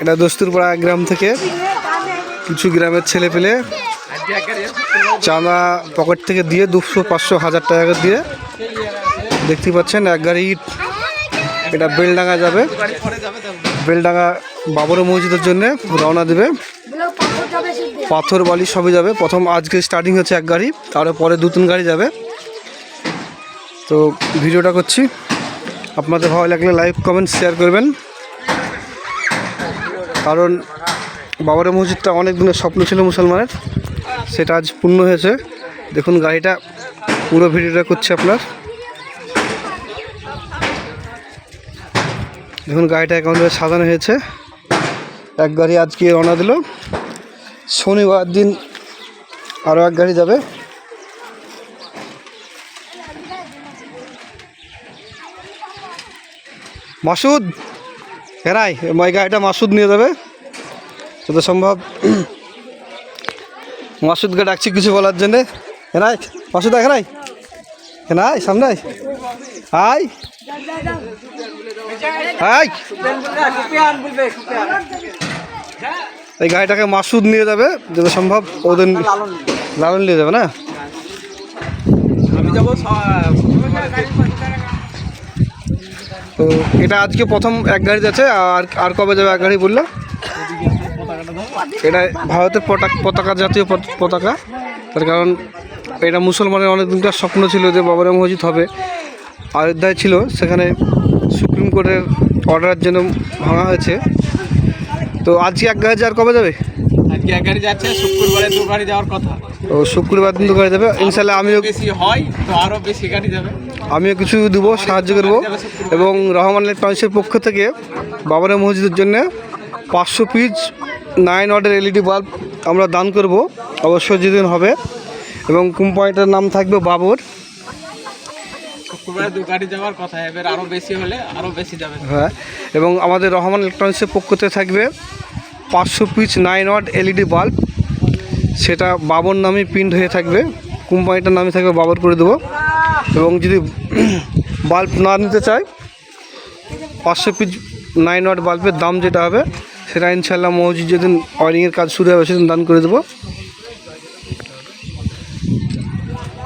এটা দস্তুরপাড়া গ্রাম থেকে কিছু গ্রামের ছেলে পেলে চাঁদা পকেট থেকে দিয়ে দুশো পাঁচশো হাজার টাকা দিয়ে দেখতে পাচ্ছেন এক গাড়ি এটা বেলডাঙ্গা যাবে। বেলডাঙ্গা বাবর মসজিদের জন্য রওনা দেবে। পাথর বালি সবই যাবে। প্রথম আজকে স্টার্টিং হচ্ছে এক গাড়ি, তারপরে পরে দু তিন গাড়ি যাবে। তো ভিডিওটা করছি। আপনাদের ভালো লাগলে লাইক কমেন্ট শেয়ার করবেন। কারণ বাবারের মসজিদটা অনেক দিনের স্বপ্ন ছিল মুসলমানের। সেটা আজ পূর্ণ হয়েছে। দেখুন, গাড়িটা পুরো ভিডিওটা করছে আপনার। দেখুন, গাড়িটা একেবারে সাজানো হয়েছে। এক গাড়ি আজকে রওনা দিল। শনিবার দিন আরও এক গাড়ি যাবে। মাসুদ! হেরাই এই গাড়িটা মাসুদ নিয়ে যাবে। যত সম্ভব। মাসুদকে ডাকছি কিছু বলার জন্যে। হেনাই মাসুদ হেনাই হেনাই সামনে আয়। এই গাড়িটাকে মাসুদ নিয়ে যাবে, যত সম্ভব ওদের লালন নিয়ে যাবে না? আমি যাব তো এটা আজকে প্রথম এক গাড়ি যাচ্ছে আর আর কবে যাবে এক গাড়ি বলল? এটা ভারতের পতাকা পতাকা, জাতীয় পত- পতাকা। তার কারণ এটা মুসলমানের অনেক দিনকার স্বপ্ন ছিল যে বাবরা মসজিদ হবে। অযোধ্যায় ছিল, সেখানে সুপ্রিম কোর্টের অর্ডারের জন্য ভাঙা হয়েছে। তো আজকে এক গাড়ি আর কবে যাবে? আজকে এক গাড়ি যাচ্ছে শুক্রবারে দু গাড়ি যাওয়ার কথা। তো শুক্রবার দিন তো গাড়ি যাবে। ইনশাল্লাহ আমিও বেশি হয় তো আরও বেশি গাড়ি যাবে। আমিও কিছু দেবো সাহায্য করব। এবং রহমান ইলেকট্রনিক্সের পক্ষ থেকে বাবারা মসজিদের জন্য পাঁচশো পিস নাইন ওয়াটের এলইডি বাল্ব আমরা দান করব। অবশ্যই যেদিন হবে। এবং কোম্পানিটার নাম থাকবে বাবর। শুক্রবারে দু গাড়ি যাওয়ার কথা এবার আরও বেশি হলে আরও বেশি যাবে। হ্যাঁ এবং আমাদের রহমান ইলেকট্রনিক্সের পক্ষ থেকে থাকবে পাঁচশো piece nine watt LED bulb. সেটা বাবর নামে প্রিন্ট হয়ে থাকবে। কোম্পানিটার নামে থাকবে বাবর করে দেবো। এবং যদি বাল্ব না নিতে চায় পাঁচশো পিস নাইন ওয়াট বাল্বের দাম যেটা হবে সেটা ইনশাল্লাহ মসজিদ যেদিন ওয়ারিংয়ের কাজ শুরু হবে সেদিন দান করে দেবো।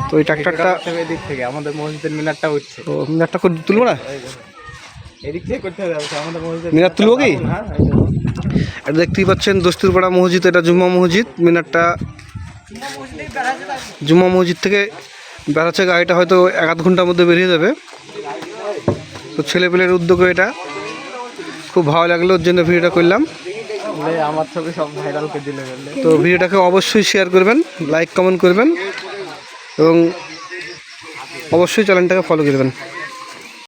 তো এই ট্রাক্টরটা এদিক থেকে আমাদের মসজিদের মিনারটা উঠছে। তো মিনারটা করে তুলবো না? মিনার তুলবো কি? হ্যাঁ এটা দেখতেই পাচ্ছেন দস্তুরপাড়া মসজিদ এটা জুম্মা মসজিদ মিনারটা জুম্মা মসজিদ থেকে বেড়াচ্ছে গাড়িটা হয়তো এক আধ ঘণ্টার মধ্যে বেরিয়ে যাবে। তো ছেলেপেলের উদ্যোগে এটা। খুব ভালো লাগল ওর জন্য ভিডিওটা করলাম। আমার ছবি সব ভাইরাল করে দিলে তো ভিডিওটাকে অবশ্যই শেয়ার করবেন লাইক কমেন্ট করবেন এবং অবশ্যই চ্যানেলটাকে ফলো করবেন